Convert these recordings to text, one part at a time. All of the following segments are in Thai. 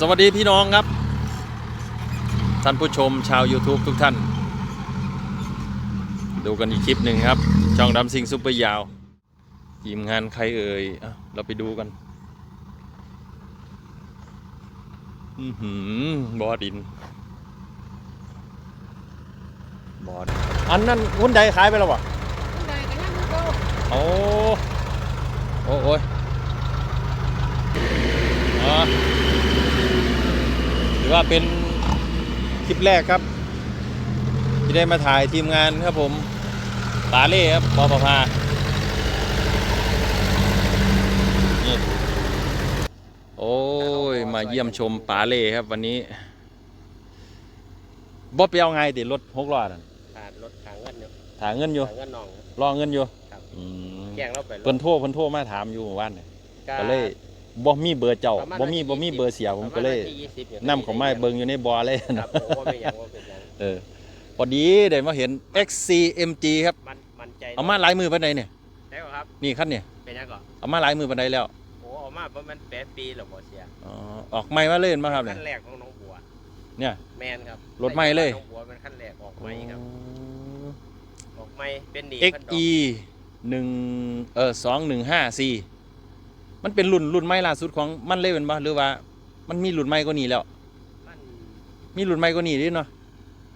สวัสดีพี่น้องครับ ท่านผู้ชมชาว YouTube ทุกท่าน ดูกันอีกคลิปหนึ่งครับ ช่องดำซิงซุปเปอร์ยาวทีมงานใครเอ่ยอะเราไปดูกันอือหือบอดินบอดอันนั้นหุ้นใดขายไปแล้ววะได้ก็ยังมีเก่าโอ้โอ้โอ้ยอ๋อถื อว่าเป็นคลิปแรกครับ ที่ได้มาถ่ายทีมงานครับผมปาเล่ครับปอประภานี่โอ้ย มาเยี่ยมชมปาเล่ครับวันนี้บ๊อบไปเอาไงติดรถหกล้อนั่นขาดรถขางเงินอยู่ถาเงินอยู่ขางเงินน้อง รอเงินอยู่ครับอืมแกงเราไปเพิ่นโทรเพิ่นโทรมาถามอยู่เมื่อวานนี่ก็ก็เลย บ่มีเบอร์เจ้าประมาณบ่มีวันที่บ่มี20เบอร์เสียผมก็เลยประมาณวันที่20อยู่นำเขามาให้เบิ่งอยู่ในบ่อเลยครันะบผมว่าเป็นหยังว่าเป็นหยังเออพอดีได้มาเห็น XCMG ครับ มันมันใจเอามาหลายมือปานใดเนี่ยได้ป่ะครับนี่คันเนี่ยเป็นหยังก่อนเอามาหลายมือปานใดแล้วโอ้เอามาประมาณแปดปีหรอบ่เสียอ๋อออกใหม่มาเล่นมาครับเนี่ยขั้นแรกของน้องบัว เนี่ย แมนครับรถใหม่เลย น้องบัวเป็นขั้นแรกออกใหม่ครับออกใหม่เป็นดี XE 1เออ2154 มันเป็นรุ่นรุ่นใหม่ล่าสุดของมันเลยเป็นบ่หรือว่า มันมีรุ่นใหม่กว่านี้แล้ว มันมีรุ่นใหม่กว่านี้ดิเนาะ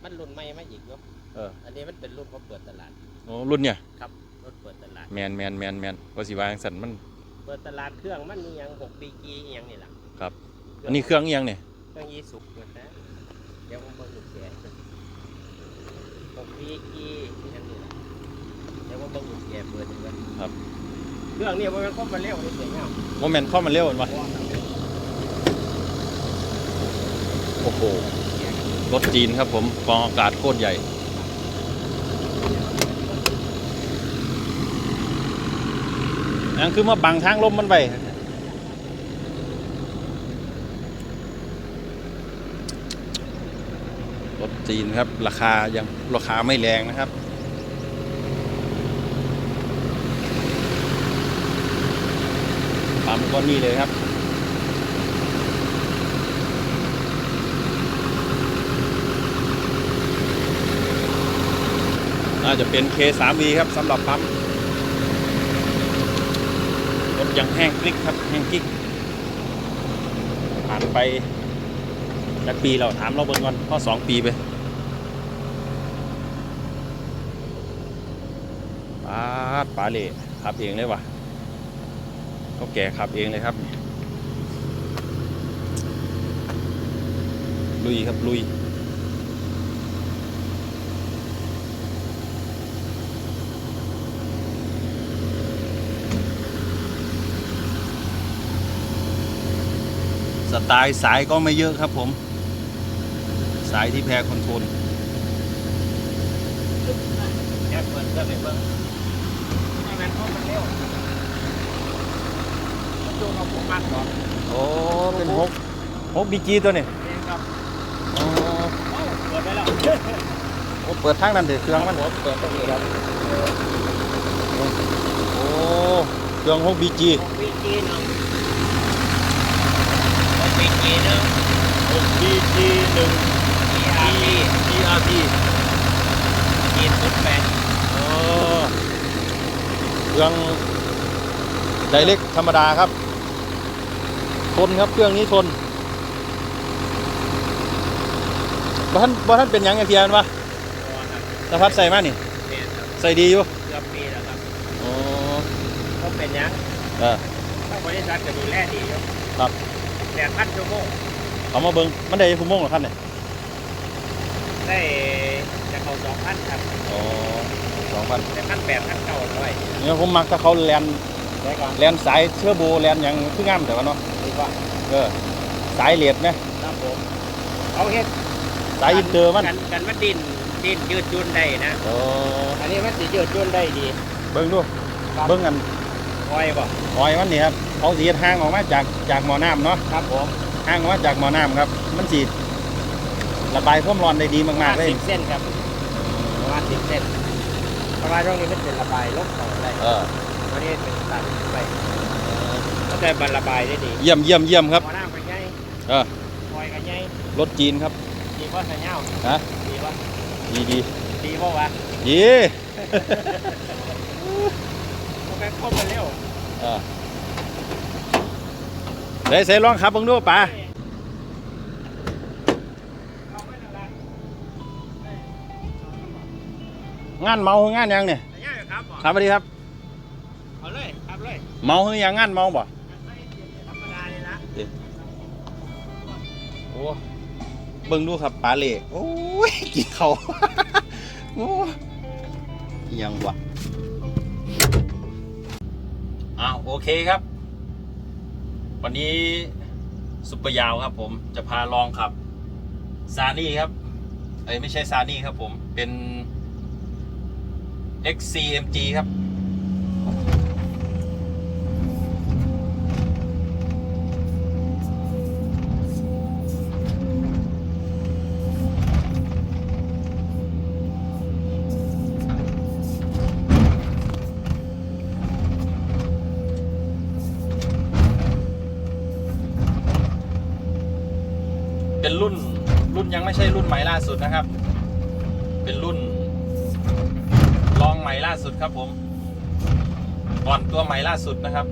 มันรุ่นใหม่มาอีกเนาะเอออันนี้มันเป็นรุ่นเขาเปิดตลาดโอ้รุ่นเนี่ยครับรถเปิดตลาดแมนแมนแมนแมนว่าสิว่าจังซั่นมัน เปิดตลาดเครื่องมันมีหยังหกปีกีอหยังนี่แหละครับ อันนี้เครื่องอีหยังเนี่ยเครื่องยีสุกเกิดนะเดี๋ยวผมเบิ่งดูแกหกปีกีอหยังนี่แหละเดี๋ยวผมเบิ่งดูแกเปิดดูกันครับ เรื่องนี่มันก็มาเร็วนี่เสียงเงาโมเมนต์เข้ามันเร็วเห็นปะโอ้โห รถจีนครับผมกองอากาศโคตรใหญ่ นั่นคือมาบังทางลมมันไปรถจีนครับ ราคายังราคาไม่แรงนะครับ ปั๊ม ก้อนนี้เลยครับ น่าจะเป็น K3V ครับสำหรับปั๊มรถยังแห้งกริกครับแห้งกริกผ่านไปจากปีเราถามเราเบิ่งก่อนเพราะสองปีไปปาดปาเล่ขับเองเลยวะ เขาแก่ขับเองเลยครับ ลุยครับลุยสไตล์สายก็ไม่เยอะครับผม สายที่แพ้คอนโทรลแกเปิดเครื่องไปเบิ่งให้มันเข้ามันเร็ว มันดูเอาพวกมันก่อนโอ้ เป็นฮกฮกบีจีตัวนี้เองครับโอ้เอ้าเปิดไปแล้วโอ้เปิดทางนั้นเถอะเครื่องมันผมเปิดตรงนี้ครับโอ้เครื่องฮกบีจีหกปีกีหนึ่งหกปีกีหนึ่งฮกบีจีหนึ่ง ERP ERP กีสุดแปดโอ้เครื่องไดเล็กธรรมดาครับ ทนครับเครื่องนี้ทนบ้านบ้านเป็นหยังไงเพียนวะตัวครับสะพัดใส่มานี่เป็นครับใส่ดีอยู่เกือบปีแล้วครับอ๋อก็เป็นหยังเออถ้าบริษัทจะดูแลดีอยู่ครับแปดพันชั่วโมงเอามาเบิ้งมันได้ชั่วโมงเหรอครับเนี่ยได้จะเข้าสองพันครับอ๋อสองพันแต่พันแปดพันเก้าร้อยเนี่ยผมมักถ้าเขาแลนได้ก่อน แลนสายเชื้อโบแลนอย่างคืองามแต่ว่าเนาะดีกว่าเออสายเลดไหมครับผมเอาเฮ็ดสายอินเตอร์มันกันกันมันดินดินยืดจุนได้นะโอ้อันนี้มันสิยืดจุนได้ดี เบิ้งดูครับเบิ้งกันคอยบ่หอยมันนี่ครับเขาสีห่างออกมาจากจากหมอน้ำเนาะครับผมห่างออกมาจากหมอน้ำครับ มันสีระบายความร้อนได้ดีมากๆเลยสิบเส้นครับประมาณสิบเส้นประมาณช่วงนี้มันเป็นระบายลบต่อได้เออ ตัวนี้เป็นตัดไปก็ได้บรรระบายได้ดีเยี่ยมเยี่ยมเยี่ยมครับหัวหน้าไปไงเออรถจีนครับดีว่าสัญญาฮะดีว่าดีดีดีว่าวะดีมันก็เข้ามาเร็วเออเดี๋ยวใส่ลองขับเบังดูป่าเอาไว้นั่นแหละงานเมาคืองานหยังเนี่ยสัญญาครับบ่ครับสวัสดีครับเอา เลยครับเลยเมาคือหยังงานเมาบ่ธรรมดาเลยนะโอ้เบิ่งดูครับปลาเล่โอ้ยกินเขาโอ้ยอิหยังวะอ้าวโอเคครับ วันนี้ซุปเปอร์ยาวครับ ผมจะพาลองขับซานี่ครับ เอ้ยไม่ใช่ซานี่ครับผมเป็น XCMG ครับ นะครับ เป็นรุ่นลองใหม่ล่าสุดครับผมก่อนตัวใหม่ล่าสุดนะครับ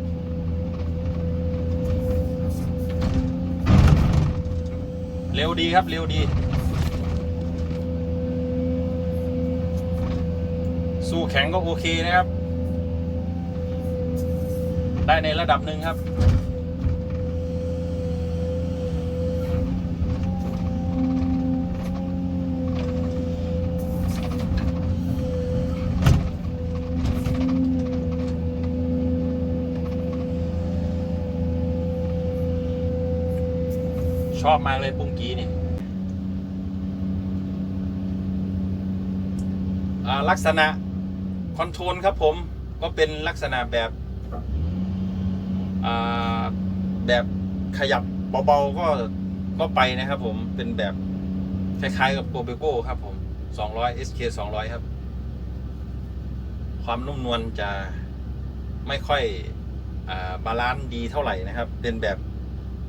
เร็วดีครับ เร็วดี สู้แข็งก็โอเคนะครับ ได้ในระดับหนึ่งครับ ชอบมากเลยปุ้งกี้นี่ลักษณะคอนโทรลครับผมก็เป็นลักษณะแบบแบบขยับเบาๆก็ก็ไปนะครับผมเป็นแบบคล้ายๆกับโปรเบโก้ครับผม200 SK 200 ครับ ความนุ่มนวลจะไม่ค่อยอบาลานซ์ดีเท่าไหร่นะครับ เป็นแบบ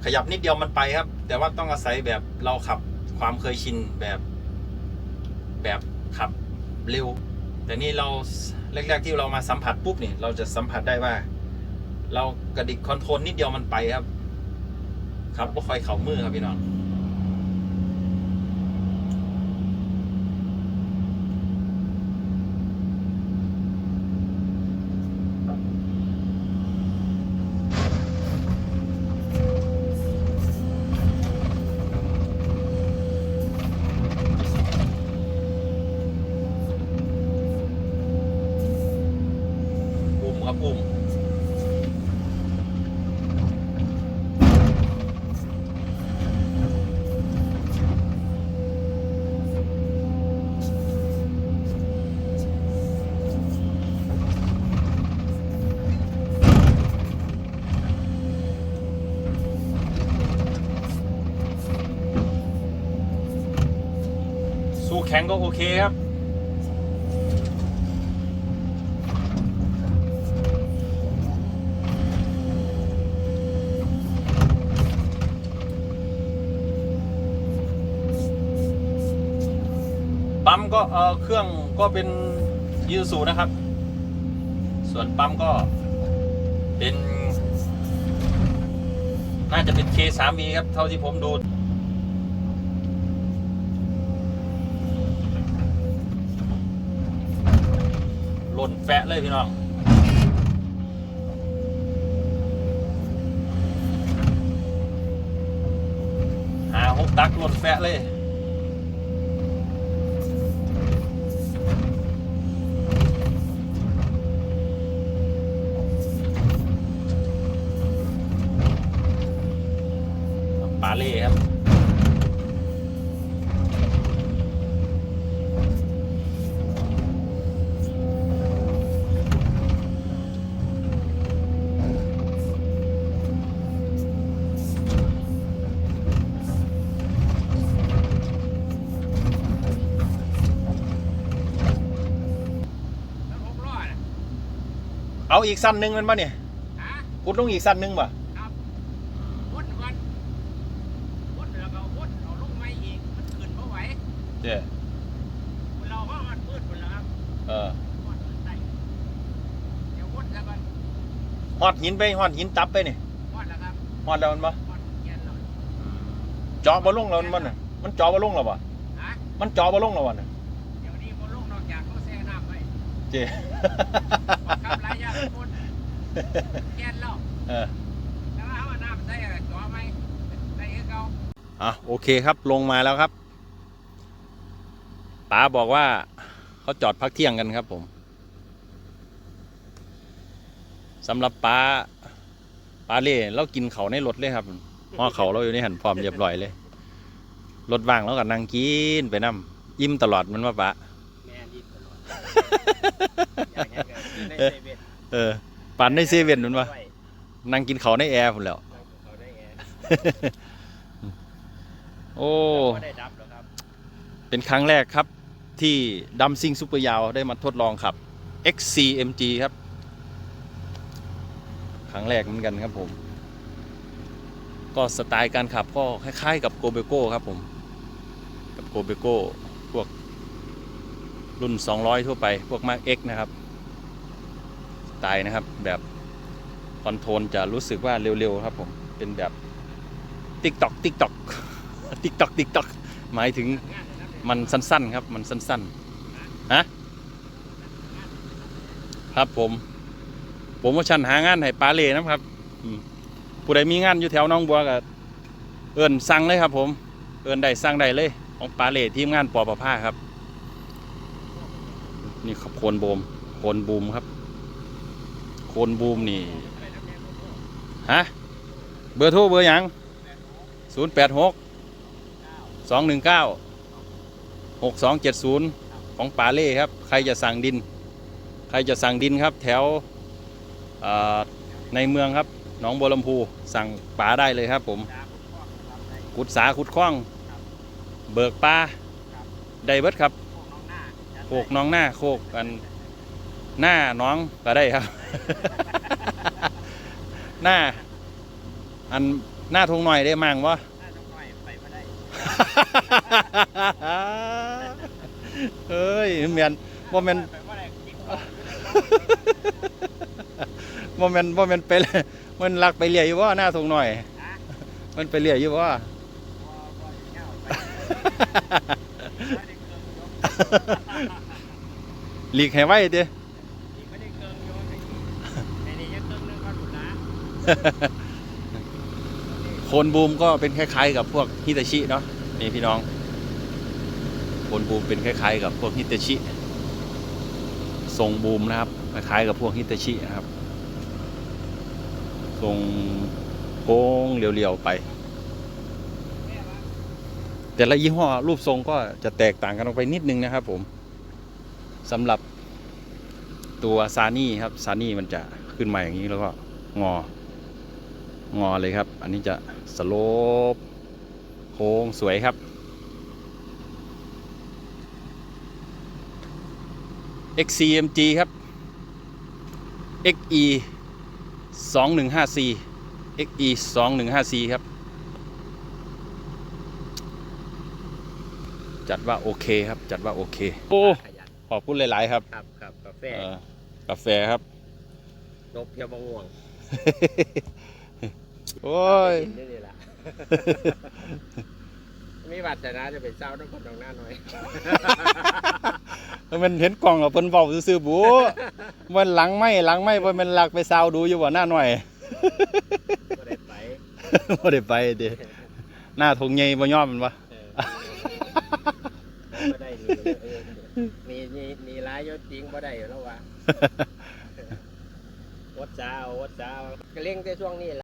ขยับนิดเดียวมันไปครับ แต่ว่าต้องอาศัยแบบเราขับความเคยชินแบบแบบขับเร็ว แต่นี่เราแรกๆที่เรามาสัมผัสปุ๊บนี่เราจะสัมผัสได้ว่า เรากระดิกคอนโทรลนิดเดียวมันไปครับ ครับก็ค่อยเข่ามือครับพี่น้อง อุ้มครับอุ้มสู้แข็งก็โอเคครับ ปั๊มก็เออเครื่องก็เป็นยูสูนะครับ ส่วนปั๊มก็เป็น น่าจะเป็น K3V ครับ เท่าที่ผมดูหล่นแฟะเลยพี่น้องหาหกตักหล่นแฟะเลย เล่ครับแล้วหกร้อยน่ะเอาอีกสั้นหนึ่งมันปะเนี่ยฮะพุดลงอีกสั้นหนึ่งปะ ครับวนก่อนวนแล้วก็วนเอาลงไม้ เจ้เราก็มันมืดหมดแล้วครับเออวัดใต้เดี๋ยววัดแล้วกันฮอดหินไปฮอดหินตับไปนี่วัดแล้วครับฮอดแล้วมันบ่วัดเกียนเราเจาะบ่ลงแล้วมันน่ะมันเจาะบ่ลงแล้วบ่ฮะมันเจาะบ่ลงแล้วบ่น่ะเดี๋ยวนี้บนโลกนอกจากเขาแช่น้ำไว้เจ้บังคับหลายอย่างคนเกียนเราเออ แล้วว่าเอาน้ำใส่อะไรจ่อไหมใส่ให้เขา อะโอเคครับลงมาแล้วครับ ป๋าบอกว่าเขาจอดพักเที่ยงกันครับผมสำหรับป๋าป๋าเล่เรากินเขาวในรถเลยครับห่อเขาวเราอยู่ในหันพร้อมเรียบร้อยเลยรถว่างแล้วก็นั่งกินไปนํอิ่มตลอดมันว่าป๋าแม่ยิ้มตลอดอย่างเงี้ยก็กินในเซเว่นเออปั่นในเซเว่นมันว่าไว้นั่งกินเขาวในแอร์ผมแหล้วนั่งกับเขาได้ไงโอ้ไม่ได้ดับหรอกครับเป็นครั้งแรกครับ ที่ดัมซิงซูเปอร์ยาวได้มาทดลองขับ XCMG ครับ ครั้งแรกเหมือนกันครับผม ก็สไตล์การขับก็คล้ายๆกับโกเบโก้ครับผม กับโกเบโก้พวกรุ่น 200 ทั่วไป พวก Mark X นะครับ สไตล์นะครับแบบคอนโทรลจะรู้สึกว่าเร็วๆครับผม เป็นแบบติ๊กตอกติ๊กตอกติ๊กตอกติ๊กตอกหมายถึง มันสั้น ๆ ครับ มันสั้นๆฮะครับผมผมว่าชันหางานให้ปลาเล่นะครับผู้ใดมีงานอยู่แถวน้องบัวก็เอินสั่งเลยครับ ผม เอินได้สั่งได้เลย ของปลาเล่ทีมงานปอประภาครับ นี่ครับโคนบูมโคนบูมครับ โคนบูมนี่ฮะเบอร์โทรเบอร์ยังศูน ย์แปดหกสองหนึ่งเก้าหกสองเจ็ดศูนย์ของป่าเล่ครับ ใครจะสั่งดิน ใครจะสั่งดินครับ แถวเอ่อในเมืองครับหนองบัวลำพูสั่งป่าได้เลยครับผมขุดสาขุดคล้อง เบิกปลาได้เบิดครับโคกน้องหน้าโคกกันหน้าน้องก็ได้ครับ หน้า อันหน้าทงหน่อยได้มั่งวะ เอ้ยเมียนบ่แม่นบ่แม่นบ่แม่นไปเลยมันลักไปเลี้ยอยู่บ่หน้าทงหน่อย มันไปเลี้ยอยู่บ่หลีกให้ไว้ติโคนบูมก็เป็นคล้ายๆกับพวกฮิตาชิเนาะนี่พี่น้อง โคนบูมเป็นคล้ายๆ กับพวกฮิตาชิ ทรงบูมนะครับ คล้ายๆกับพวกฮิตาชินะครับ ทรงโค้งเรียวๆไป แต่ละยี่ห้อรูปทรงก็จะแตกต่างกันออกไปนิดนึงนะครับผมสำหรับตัวซานี่ครับซานี่มันจะขึ้นมาอย่างนี้แล้วก็งอ งอเลยครับ อันนี้จะสโลปโค้งสวยครับ XCMG ครับ XE 215C XE 215C ครับ จัดว่าโอเคครับ จัดว่าโอเค โอ้ ขอบคุณหลาย ๆ ครับครับครับกาแฟเอ่อกาแฟครับ นกเพียวมะม่วงโอ้ย กินได้เลยล่ะ มีวัฒนาจะเป็นเจ้าต้องคนตรงหน้าหน่อยมันเห็นกล่องกับเพิ่นเว้าซื่อๆบูมันหลังไม่หลังไม่ว่ามันหลักไปซาวดูอยู่บ่หน้าหน่อยก็ได้ไปบ่ได้ไปเด้หน้าทงใหญ่บ่ยอมมันวะเออบ่ได้นี่เออนี่นี่นี่ร้ายยศจริงบ่ได้อยู่แล้ววะวัดจ้าวัดจ้าก็เลี้ยงแต่ช่วงนี้แหละ